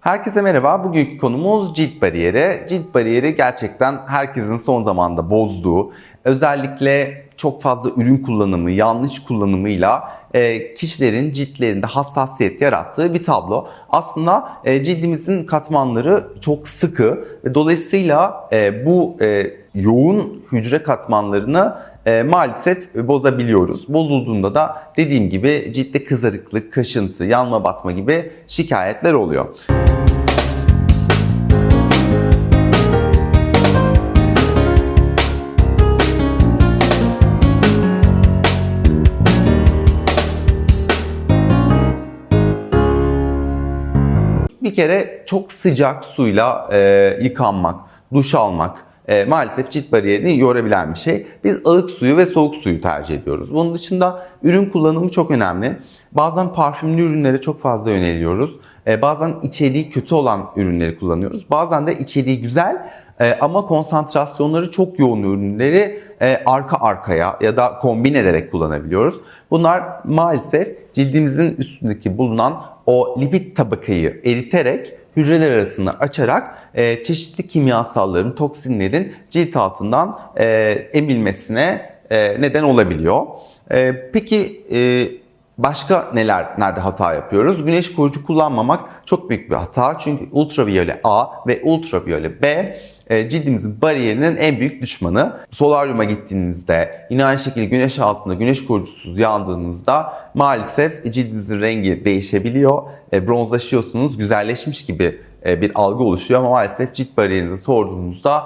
Herkese merhaba. Bugünkü konumuz cilt bariyeri. Cilt bariyeri gerçekten herkesin son zamanda bozduğu, özellikle çok fazla ürün kullanımı, yanlış kullanımıyla e, kişilerin ciltlerinde hassasiyet yarattığı bir tablo. Aslında e, cildimizin katmanları çok sıkı ve dolayısıyla e, bu yoğun hücre katmanlarını e, maalesef bozabiliyoruz. Bozulduğunda da dediğim gibi ciltte kızarıklık, kaşıntı, yanma batma gibi şikayetler oluyor. Bir kere çok sıcak suyla e, yıkanmak, duş almak e, maalesef cilt bariyerini yorabilen bir şey. Biz ılık suyu ve soğuk suyu tercih ediyoruz. Bunun dışında ürün kullanımı çok önemli. Bazen parfümlü ürünlere çok fazla yöneliyoruz. E, bazen içeriği kötü olan ürünleri kullanıyoruz. Bazen de içeriği güzel e, ama konsantrasyonları çok yoğun ürünleri e, arka arkaya ya da kombin ederek kullanabiliyoruz. Bunlar maalesef cildimizin üstündeki bulunan o lipid tabakayı eriterek hücreler arasını açarak e, çeşitli kimyasalların, toksinlerin cilt altından e, emilmesine e, neden olabiliyor. E, peki e, başka neler, nerede hata yapıyoruz? Güneş koruyucu kullanmamak çok büyük bir hata. Çünkü ultraviyole A ve ultraviyole B cildimizin bariyerinin en büyük düşmanı. Solaryuma gittiğinizde, yine aynı şekilde güneş altında güneş koruyucusuz yandığınızda maalesef cildinizin rengi değişebiliyor. E, bronzlaşıyorsunuz, güzelleşmiş gibi e, bir algı oluşuyor ama maalesef cilt bariyerinizi sorduğunuzda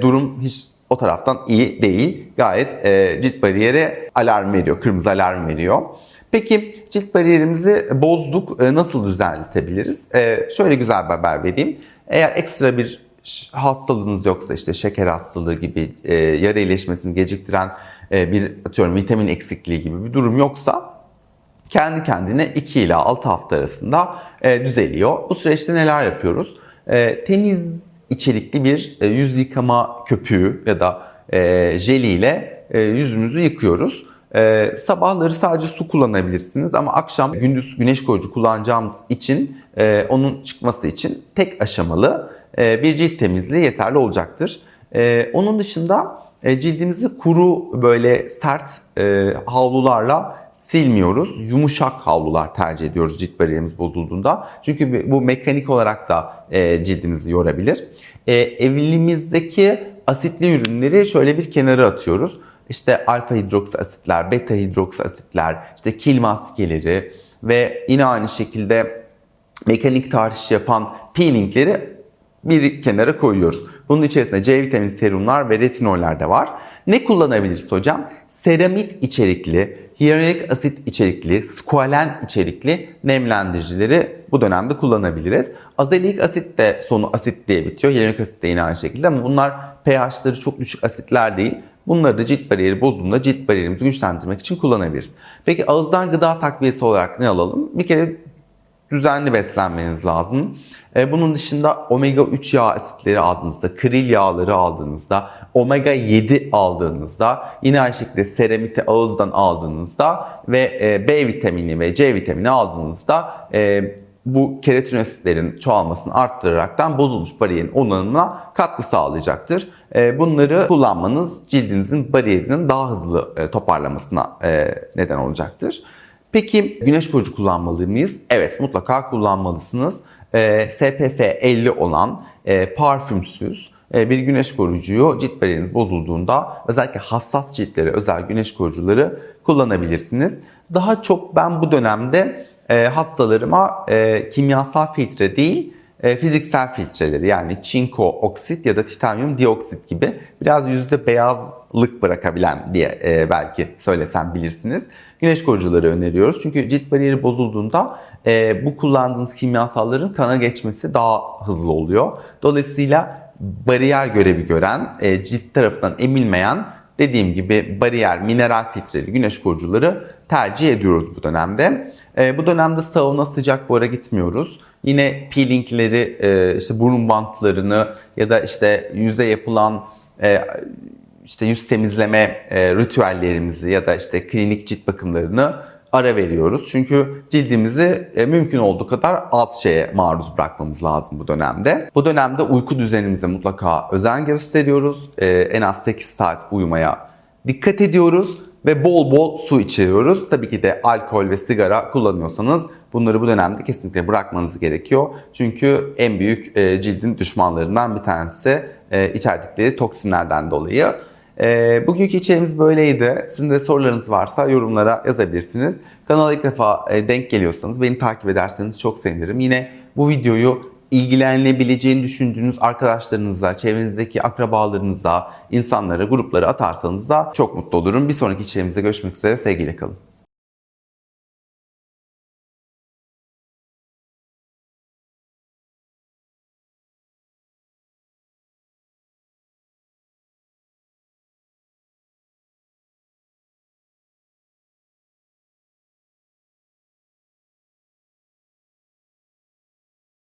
durum hiç o taraftan iyi değil. Gayet cilt bariyeri alarm veriyor, kırmızı alarm veriyor. Peki cilt bariyerimizi bozduk, nasıl düzeltebiliriz? Şöyle güzel bir haber vereyim. Eğer ekstra bir hastalığınız yoksa işte şeker hastalığı gibi e, yara iyileşmesini geciktiren e, bir atıyorum vitamin eksikliği gibi bir durum yoksa kendi kendine 2 ila 6 hafta arasında e, düzeliyor. Bu süreçte neler yapıyoruz? E, temiz içerikli bir e, yüz yıkama köpüğü ya da e, jeli ile e, yüzümüzü yıkıyoruz. Ee, sabahları sadece su kullanabilirsiniz ama akşam gündüz güneş koruyucu kullanacağımız için e, onun çıkması için tek aşamalı e, bir cilt temizliği yeterli olacaktır. E, onun dışında e, cildimizi kuru böyle sert havlularla silmiyoruz. Yumuşak havlular tercih ediyoruz cilt bariyerimiz bozulduğunda. Çünkü bu mekanik olarak da cildimizi yorabilir. Evliliğimizdeki asitli ürünleri şöyle bir kenara atıyoruz. İşte alfa hidroksi asitler, beta hidroksi asitler, işte kil maskeleri ve yine aynı şekilde mekanik tahriş yapan peelingleri bir kenara koyuyoruz. Bunun içerisinde C vitamini serumlar ve retinoller de var. Ne kullanabiliriz hocam? Seramit içerikli, hyaluronik asit içerikli, squalen içerikli nemlendiricileri bu dönemde kullanabiliriz. Azelik asit de sonu asit diye bitiyor. Hyaluronik asit de yine aynı şekilde ama bunlar pH'ları çok düşük asitler değil. Bunları da cilt bariyeri bozduğunda cilt bariyerimizi güçlendirmek için kullanabiliriz. Peki ağızdan gıda takviyesi olarak ne alalım? Bir kere düzenli beslenmeniz lazım. E, bunun dışında omega 3 yağ asitleri aldığınızda, kril yağları aldığınızda, omega 7 aldığınızda, yine aynı şekilde seramiti ağızdan aldığınızda ve e, B vitamini ve C vitamini aldığınızda e, bu keratin asitlerin çoğalmasını arttıraraktan bozulmuş bariyerin onarımına katkı sağlayacaktır. Bunları kullanmanız cildinizin bariyerinin daha hızlı toparlamasına neden olacaktır. Peki güneş koruyucu kullanmalı mıyız? Evet mutlaka kullanmalısınız. E, SPF 50 olan e, parfümsüz e, bir güneş koruyucuyu cilt bariyeriniz bozulduğunda özellikle hassas ciltlere özel güneş koruyucuları kullanabilirsiniz. Daha çok ben bu dönemde e, hastalarıma e, kimyasal filtre değil fiziksel filtreleri yani çinko oksit ya da titanyum dioksit gibi biraz yüzde beyazlık bırakabilen diye e, belki söylesem bilirsiniz. Güneş koruyucuları öneriyoruz. Çünkü cilt bariyeri bozulduğunda e, bu kullandığınız kimyasalların kana geçmesi daha hızlı oluyor. Dolayısıyla bariyer görevi gören, e, cilt tarafından emilmeyen dediğim gibi bariyer, mineral filtreli güneş koruyucuları tercih ediyoruz bu dönemde. E, bu dönemde sauna sıcak bora gitmiyoruz. Yine peelingleri, e, işte burun bantlarını ya da işte yüze yapılan e, işte yüz temizleme e, ritüellerimizi ya da işte klinik cilt bakımlarını ara veriyoruz. Çünkü cildimizi e, mümkün olduğu kadar az şeye maruz bırakmamız lazım bu dönemde. Bu dönemde uyku düzenimize mutlaka özen gösteriyoruz. E, en az 8 saat uyumaya dikkat ediyoruz ve bol bol su içiyoruz. Tabii ki de alkol ve sigara kullanıyorsanız bunları bu dönemde kesinlikle bırakmanız gerekiyor. Çünkü en büyük e, cildin düşmanlarından bir tanesi e, içerdikleri toksinlerden dolayı. E, bugünkü içeriğimiz böyleydi. Sizin de sorularınız varsa yorumlara yazabilirsiniz. Kanala ilk defa e, denk geliyorsanız beni takip ederseniz çok sevinirim. Yine bu videoyu ilgilenebileceğini düşündüğünüz arkadaşlarınıza, çevrenizdeki akrabalarınıza, insanlara, gruplara atarsanız da çok mutlu olurum. Bir sonraki içeriğimizde görüşmek üzere. Sevgiyle kalın.